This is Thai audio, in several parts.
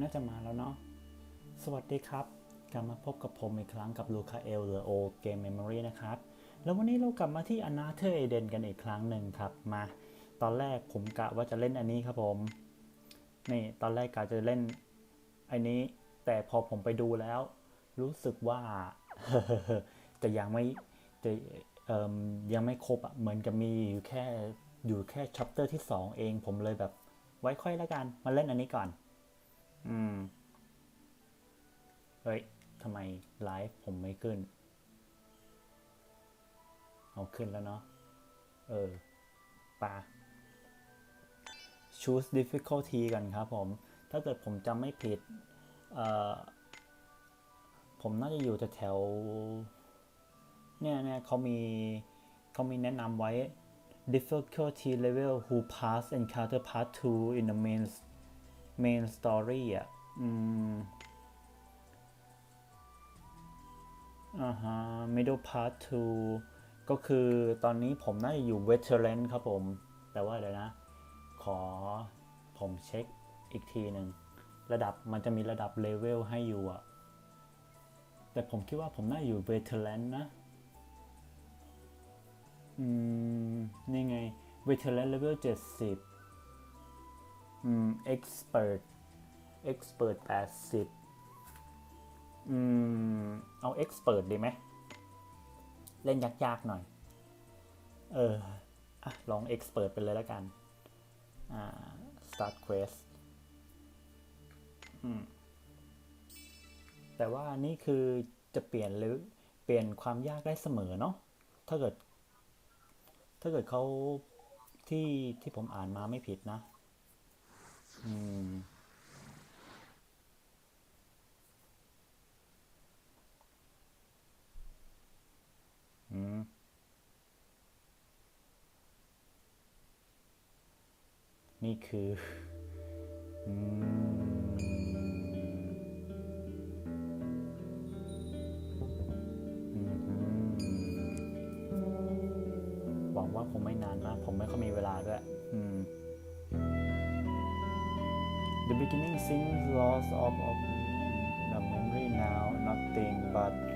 น่าจะมาแล้วเนาะ สวัสดีครับ กลับมาพบกับผมอีกครั้งกับลูคาเอลหรือโอเกมเมมโมรีนะครับ แล้ววันนี้เรากลับมาที่อนาเธอร์เอเดนกันอีกครั้งหนึ่งครับ มา ตอนแรกผมกะว่าจะเล่นอันนี้ครับผม นี่ ตอนแรกกะจะเล่นอันนี้ แต่พอผมไปดูแล้ว รู้สึกว่าจะยังไม่จะยังไม่ครบอะเหมือนกับมีอยู่แค่อยู่แค่ชัปเตอร์ที่ 2 เอง ผมเลยแบบไว้ค่อยแล้วกัน มาเล่นอันนี้ก่อน อืม เฮ้ยทำไมไลฟ์ผมไม่ขึ้น เอาขึ้นแล้วเนาะ เออปา choose difficulty กันครับผม ถ้าเกิดผมจำไม่ผิด เอ่อ ผมน่าจะอยู่แถวๆเนี่ยเนี่ยเขามีเขามีแนะนำไว้ difficulty level who pass encounter part 2 in the main main story อะ อืม อ่าฮะ middle part 2 ก็คือตอนนี้ผมน่าจะอยู่ veteran ครับผม แต่ว่าเดี๋ยวนะ ขอผมเช็คอีกทีหนึ่ง ระดับมันจะมีระดับเลเวลให้อยู่อะแต่ผมคิดว่าผมน่าอยู่ veteran นะ อืม นี่ไง veteran level 70 อืม expert expert 80อืม เอา expert ดีไหม เล่นยาก ๆ หน่อย เอออะลอง expert ไปเลยแล้วกัน อ่า start quest อืม แต่ว่านี่คือจะเปลี่ยนหรือเปลี่ยนความยากได้เสมอเนาะ ถ้าเกิด ถ้าเกิดเขาที่ที่ผมอ่านมาไม่ผิดนะ อืม นี่คือ อืม หวังว่าคงไม่นานนะ ผมไม่ค่อยมีเวลาด้วย อืม beginning seems lost of, of the memory now nothing but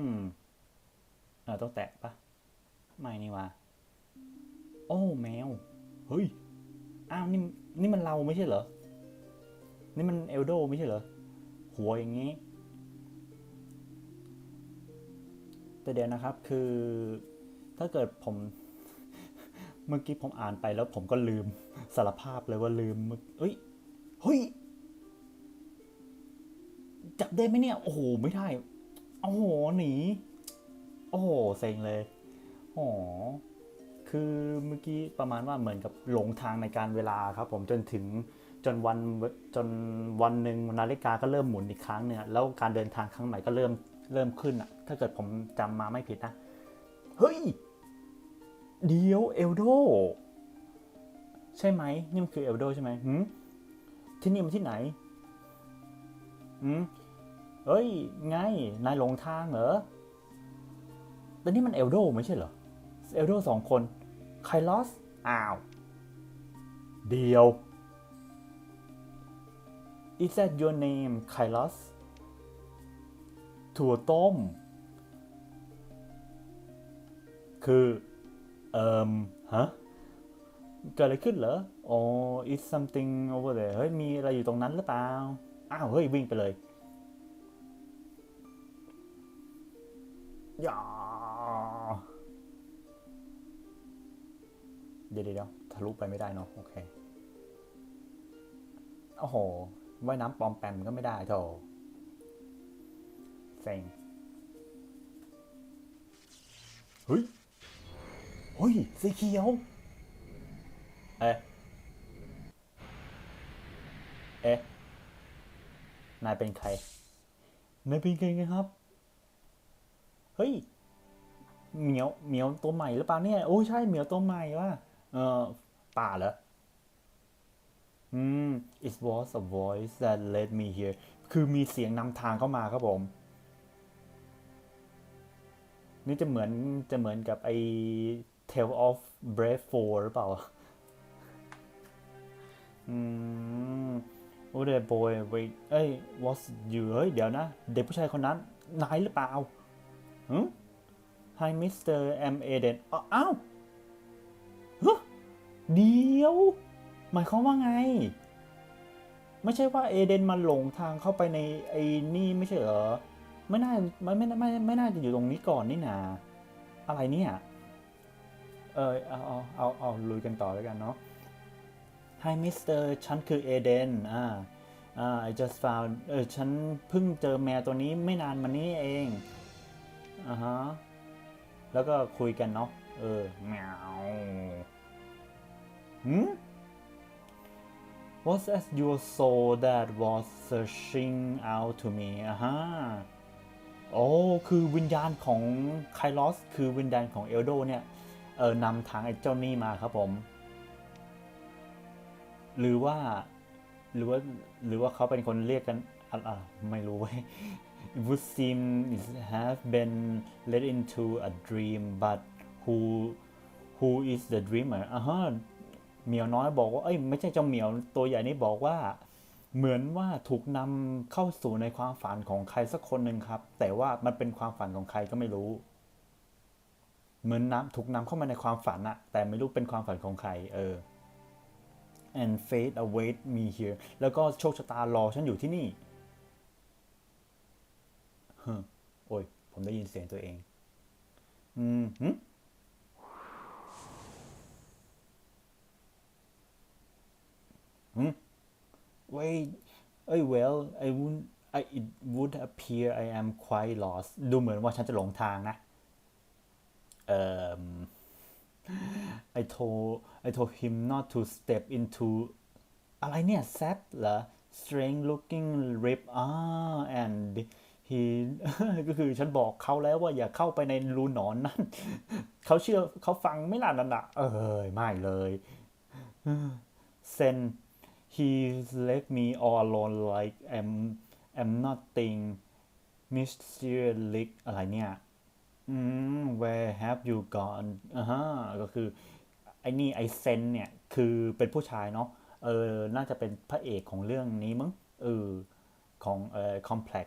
อืมเออต้องแตะปะไม่นี่วะโอ้แมว เฮ้ย อ้าวนี่นี่มันเราไม่ใช่เหรอ นี่มันเอลโดไม่ใช่เหรอ หัวอย่างนี้ แต่เดี๋ยวนะครับคือ ถ้าเกิดผม เมื่อกี้ผมอ่านไปแล้วผมก็ลืมสารภาพเลยว่าลืมเมื่อเฮ้ย เฮ้ย จับได้ไหมเนี่ย โอ้โห ไม่ได้ โอ้โหหนี โอ้โหเซ็งเลยอ๋อคือเมื่อกี้ประมาณว่าเหมือนกับหลงทางในการเวลาครับ ผมจนถึงจนวันจนวันหนึ่งนาฬิกาก็เริ่มหมุนอีกครั้งเนี่ยแล้วการเดินทางครั้งใหม่ก็เริ่มเริ่มขึ้นอะถ้าเกิดผมจำมาไม่ผิดนะเฮ้ยเดียวเอลโดใช่ไหมนี่มันคือเอลโดใช่ไหมหืมที่นี่มันที่ไหนหืม เฮ้ย ไง นายหลงทางเหรอแต่นี่มันเอลโดไม่ใช่เหรอ เอลโดสองคนไคลอส อ้าว เดียว Is that your name ไคลอส ถั่วต้ม คือ เอ่มฮะเกิดอะไรขึ้นเหรอ อ๋อ is something over there เฮ้ย มีอะไรอยู่ตรงนั้นหรือเปล่า อ้าว เฮ้ย วิ่งไปเลย อย่าเดี๋ยวเดี๋ยวทะลุไปไม่ได้เนาะโอเค โอ้โหว่ายน้ำปลอมแปมก็ไม่ได้โถเซ็งเฮ้ยเฮ้ยสีเขียว เอ๊ะ เอ๊ะ นายเป็นใคร นายเป็นใครกันครับ ฮ้ยเหมียวเหมียวตัวใหม่หรือเปล่าเนี่ยโอ้ใช่เหมียวตัวใหม่ว่ะเออป่าเหรออืม it was a voice that led me here คือมีเสียงนำทางเข้ามาครับผม นี่จะเหมือนจะเหมือนกับไอ้ Tale of Brave Four หรือเปล่าอืม Oh that boy wait เอ้ย was you เฮ้ย เดี๋ยวนะ เด็กผู้ชายคนนั้นนายหรือเปล่า Hi Mr. M. Aden อ้าวอ้าวฮะเดียว หมายความว่าไง ไม่ใช่ว่าเอเดนมาหลงทางเข้าไปในไอ้นี่ไม่ใช่เหรอ ไม่น่าไม่ไม่ไม่ไม่ไม่น่าจะอยู่ตรงนี้ก่อนนี่นา อะไรเนี่ย เออเอาเอาเอาเอาลุยกันต่อแล้วกันเนาะ Hi Mr. ฉันคือเอเดนอ่าอ่า I just found เออฉันเพิ่งเจอแมวตัวนี้ไม่นานมานี้เอง อ่าฮะแล้วก็คุยกันเนาะเออแมวหืม Was as your soul that was searching out to me อ่าฮะโอ้คือวิญญาณของไคลอส คือวิญญาณของเอลโดเนี่ย เออนำทางไอ้เจ้านี่มาครับผม หรือว่า หรือว่า หรือว่าเขาเป็นคนเรียกกันอะไม่รู้เว้ย It would seem it have been led into a dream but who who is the dreamer อ่าฮะเหมียวน้อยบอกว่าเอ้ยไม่ใช่เจ้าเหมียวตัวใหญ่นี่บอกว่า เหมือนว่าถูกนำเข้าสู่ในความฝันของใครสักคนหนึ่งครับ แต่ว่ามันเป็นความฝันของใครก็ไม่รู้ เหมือนนำถูกนำเข้ามาในความฝันอะแต่ไม่รู้เป็นความฝันของใคร เออ and fate await me here แล้วก็โชคชะตารอฉันอยู่ที่นี่ โอ้ย ผมได้ยินเสียงตัวเอง อืมหึหืม wait เอ้ย well I would I it would appear I am quite lost ดูเหมือนว่าฉันจะหลงทางนะ เอ่อ I told I told him not to step into อะไรเนี่ย sad เหรอ strange looking rip อ่า and he ก็คือฉันบอกเขาแล้วว่าอย่าเข้าไปในรูหนอนนั่นเขาเชื่อเขาฟังไม่ล่ะนั่นน่ะเออไม่เลย Sen he left me all alone like I'm I'm nothing mysterious อะไรเนี่ยอืม where have you gone อ่าฮะก็คือ ไอ้นี่ไอเซนเนี่ย คือเป็นผู้ชายเนาะเออ น่าจะเป็นพระเอกของเรื่องนี้มั้งเออของเอ่อ complex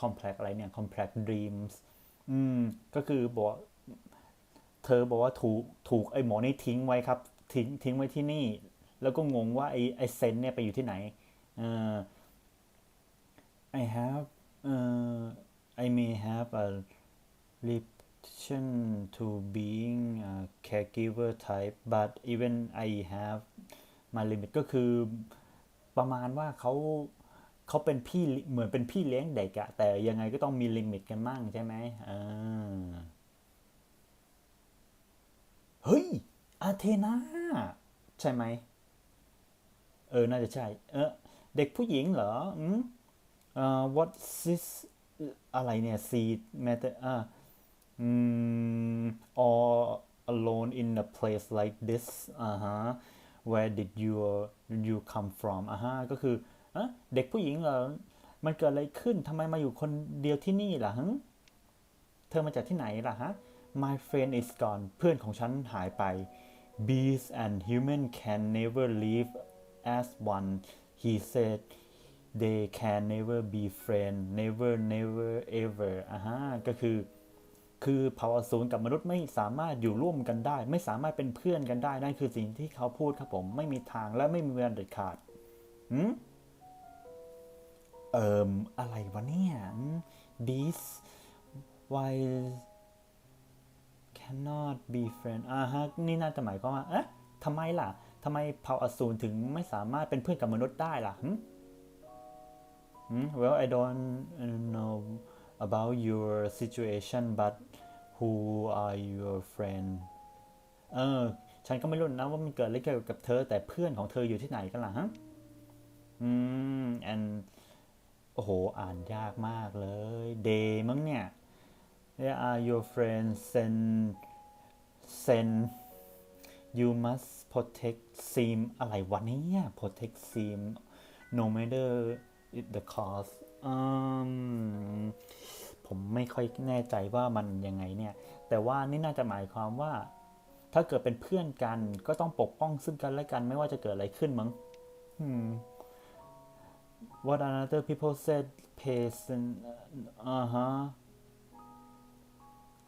complex อะไรเนี่ย complex dreams อืมก็คือบอกเธอบอกว่าถูกถูกไอ้หมอนี่ทิ้งไว้ครับ ทิ้งทิ้งไว้ที่นี่ แล้วก็งงว่าไอ้ไอ้เซนเนี่ยไปอยู่ที่ไหนเออ I have เอ่อ I may have a limitation to being a caregiver type but even I have my limit ก็คือประมาณว่าเขา เขาเป็นพี่เหมือนเป็นพี่เลี้ยงเด็กอะแต่ยังไงก็ต้องมีลิมิตกันมั่งใช่ไหมอ่าเฮ้ยอาเทนาใช่ไหมเออ น่าจะใช่ เออ เด็กผู้หญิงเหรออืมเอ่อ what is อะไรเนี่ย seed matter อ่าอืม all alone in a place like this อ่าฮะ where did you you come from อ่าฮะ ก็คือ เด็กผู้หญิงเหรอมันเกิดอะไรขึ้นทำไมมาอยู่คนเดียวที่นี่ล่ะฮึเธอมาจากที่ไหนล่ะฮะ My friend is gone เพื่อนของฉันหายไป Bees and human can never live as one he said they can never be friend never never ever อ่าฮะก็คือ คือเผ่าอสูรกับมนุษย์ไม่สามารถอยู่ร่วมกันได้ ไม่สามารถเป็นเพื่อนกันได้ นั่นคือสิ่งที่เขาพูดครับผม ไม่มีทางและไม่มีวันเด็ดขาด หืม เอิมอะไรวะเนี่ย bees why cannot be friend อ่าฮะ นี่น่าจะหมายความว่า เอ๊ะทำไมล่ะทำไมเผ่าอสูรถึงไม่สามารถเป็นเพื่อนกับมนุษย์ได้ล่ะหึหึ well I don't know about your situation but who are your friend เออ ฉันก็ไม่รู้นะว่ามันเกิดอะไรเกี่ยวกับเธอ แต่เพื่อนของเธออยู่ที่ไหนกันล่ะฮะ อืม and โอ้โห อ่านยากมากเลย day มั้งเนี่ย They are your friends send send you must protect seem อะไรวะเนี่ย protect seem no matter the cost อืมผมไม่ค่อยแน่ใจว่ามันยังไงเนี่ย แต่ว่านี่น่าจะหมายความว่า ถ้าเกิดเป็นเพื่อนกันก็ต้องปกป้องซึ่งกันและกันไม่ว่าจะเกิดอะไรขึ้นมั้ง อืม what another people said patient อ่าฮะ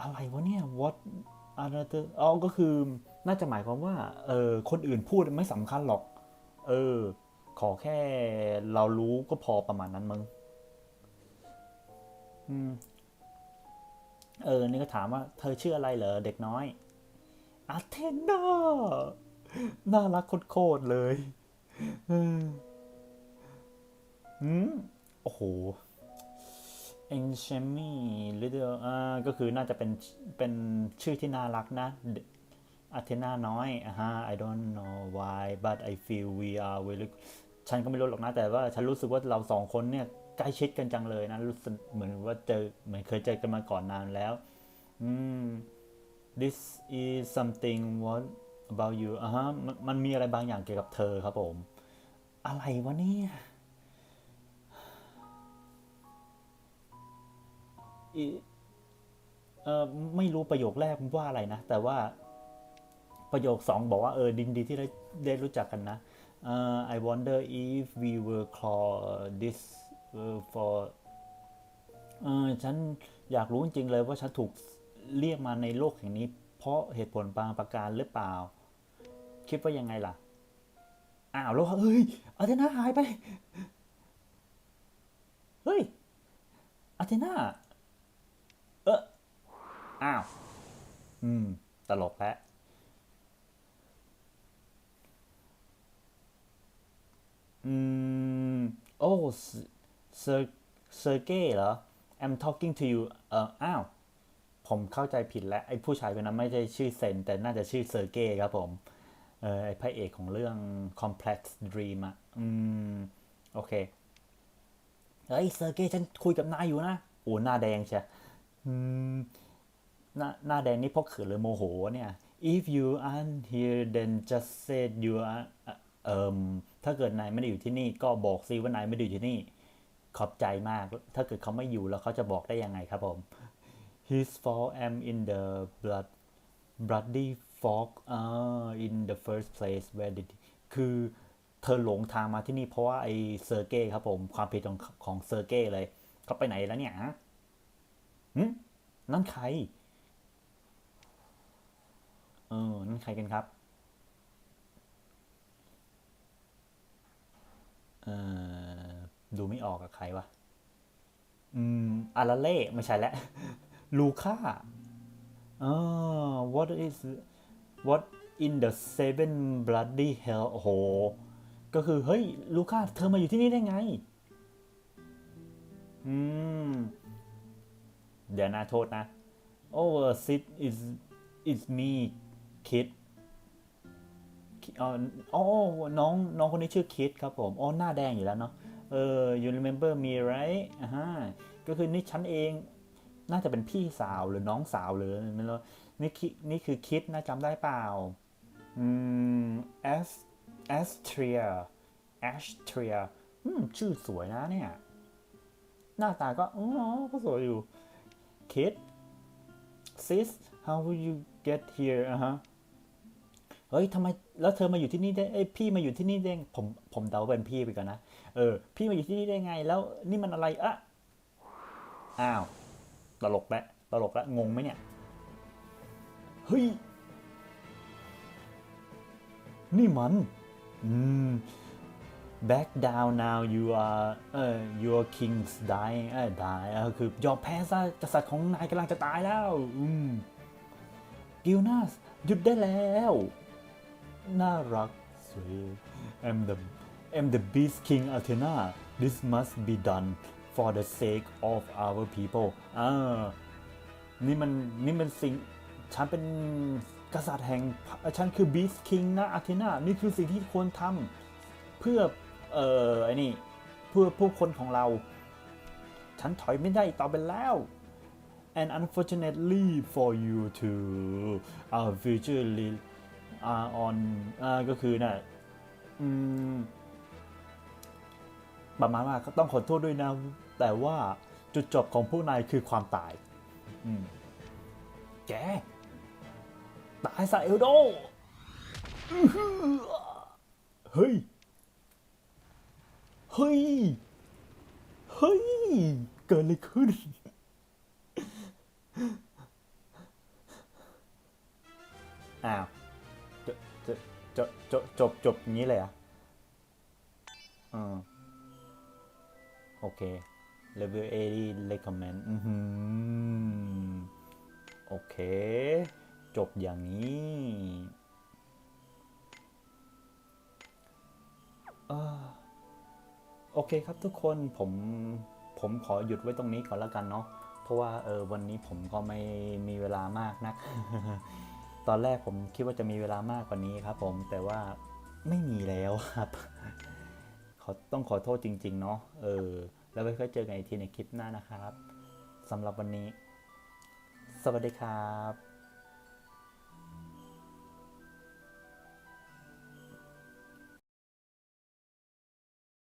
อะไรวะเนี่ย what another อ๋อก็คือน่าจะหมายความว่าเออคนอื่นพูดไม่สำคัญหรอก เออ ขอแค่เรารู้ก็พอประมาณนั้นมึงอืมเออ นี่ก็ถามว่าเธอชื่ออะไรเหรอเด็กน้อยอาเทนาน่ารักโคตรเลยเออ อืมโอ้โห e n c h a m y little อ่าก็คือน่าจะเป็นเป็นชื่อที่น่ารักนะอาเทนาน้อยอ่าฮะ I don't know why but I feel we are very ฉันก็ไม่รู้หรอกนะ แต่ว่าฉันรู้สึกว่าเราสองคนเนี่ยใกล้ชิดกันจังเลยนะ รู้สึกเหมือนว่าเจอเหมือนเคยเจอกันมาก่อนนานแล้ว อืม this is something what about you อ่าฮะมันมีอะไรบางอย่างเกี่ยวกับเธอครับผม อะไรวะเนี่ย เออไม่รู้ประโยคแรกว่าอะไรนะ แต่ว่าประโยคสองบอกว่าเออดินดีที่ได้ได้รู้จักกันนะเออ I wonder if we were call this uh, for เออฉันอยากรู้จริงๆเลยว่าฉันถูกเรียกมาในโลกแห่งนี้ เพราะเหตุผลบางประการหรือเปล่า คิดว่ายังไงล่ะ อ้าวแล้วเฮ้ยอาเทนาหายไป เฮ้ยอาเทนา อ้าว อืม ตลกแล้วอืม โอ้เซอร์เซอร์เก้เหรอ I'm talking to you เอออ้าว ผมเข้าใจผิดแล้ว ไอ้ผู้ชายคนนั้นไม่ใช่ชื่อเซน แต่น่าจะชื่อเซอร์เก้ครับผม เออไอ้พระเอกของเรื่อง Complex Dream อะ อืม โอเค เฮ้ย เซอร์เก้ฉันคุยกับนายอยู่นะ โอ้หน้าแดงใช่อืม หน้าหน้าแดงนี่เพราะเขินหรือโมโหเนี่ย if you aren't here then just say you are เอ่มถ้าเกิดนายไม่ได้อยู่ที่นี่ ก็บอกสิว่านายไม่ได้อยู่ที่นี่ ขอบใจมาก ถ้าเกิดเขาไม่อยู่แล้วเขาจะบอกได้ยังไงครับผม his fault am in the blood bloody fog อ่า in the first place where did คือเธอหลงทางมาที่นี่เพราะว่าไอ้เซอร์เก้ครับผมความผิดของของเซอร์เก้เลยเขาไปไหนแล้วเนี่ยฮะนั่นใคร ออนั่นใครกันครับ เออดูไม่ออกกับใครวะ อืมอาราเล่ ไม่ใช่แล้วลูค่าอ่า what is what in the seven bloody hell โอ้โห ก็คือ เฮ้ย ลูก้าเธอมาอยู่ที่นี่ได้ไง อืม เดี๋ยวนะ โทษนะ oh sit is is me kid อ๋ออ๋อน้องน้องคนนี้ชื่อคิดครับผม อ๋อ หน้าแดงอยู่แล้วเนาะ เออ you remember me right อ่าฮะก็คือนี่ฉันเอง น่าจะเป็นพี่สาวหรือน้องสาวหรือไม่รู้นี่คินี่คือคิดนะจำได้เปล่า อืม S Astria Astria อืม ชื่อสวยนะเนี่ย หน้าตาก็อ๋อก็สวยอยู่ คิด sis how will you get here อะฮะ เฮ้ยทำไมแล้วเธอมาอยู่ที่นี่ได้เอ้ยพี่มาอยู่ที่นี่ได้ผมผมเดาเป็นพี่ไปก่อนนะเออ พี่มาอยู่ที่นี่ได้ไง แล้วนี่มันอะไรอะอ้าวตลกแล้วตลกแล้วงงไหมเนี่ยเฮ้ยนี่มันอืม back down now you are เออ your king's dying เออ die เออคือยอมแพ้ซะกษัตริย์ของนายกำลังจะตายแล้ว อืมกิลนัสหยุดได้แล้ว น่ารักสวย I'm the I'm the beast king Athena this must be done for the sake of our people อ่านี่มันนี่มันสิ่งฉันเป็นกษัตริย์แห่งฉันคือ beast king นะ Athena นี่คือสิ่งที่ควรทำเพื่อ เอ่อไอ้นี่ เพื่อผู้คนของเรา ฉันถอยไม่ได้อีกต่อไปแล้ว and unfortunately for you too our future li- are on อ่าก็คือน่ะอืมประมาณว่าต้องขอโทษด้วยนะ แต่ว่าจุดจบของพวกนายคือความตาย อืมแก ตายซะเอลโด เฮ้ย เฮ้ย เฮ้ย เกิดอะไรขึ้น อ้าว จะจบจบจบงนี้เลยอะอืมโอเค level 80 recommend อือหือโอเค จบอย่างนี้เอ่อโอเคครับทุกคนผมผมขอหยุดไว้ตรงนี้ก่อนแล้วกันเนาะเพราะว่าเออวันนี้ผมก็ไม่มีเวลามากนัก ตอนแรกผมคิดว่าจะมีเวลามากกว่านี้ครับ ผมแต่ว่าไม่มีแล้วครับขอต้องขอโทษจริง ๆ เนาะเออ แล้วไว้ค่อยเจอกันอีกทีในคลิปหน้านะครับสำหรับวันนี้ สวัสดีครับ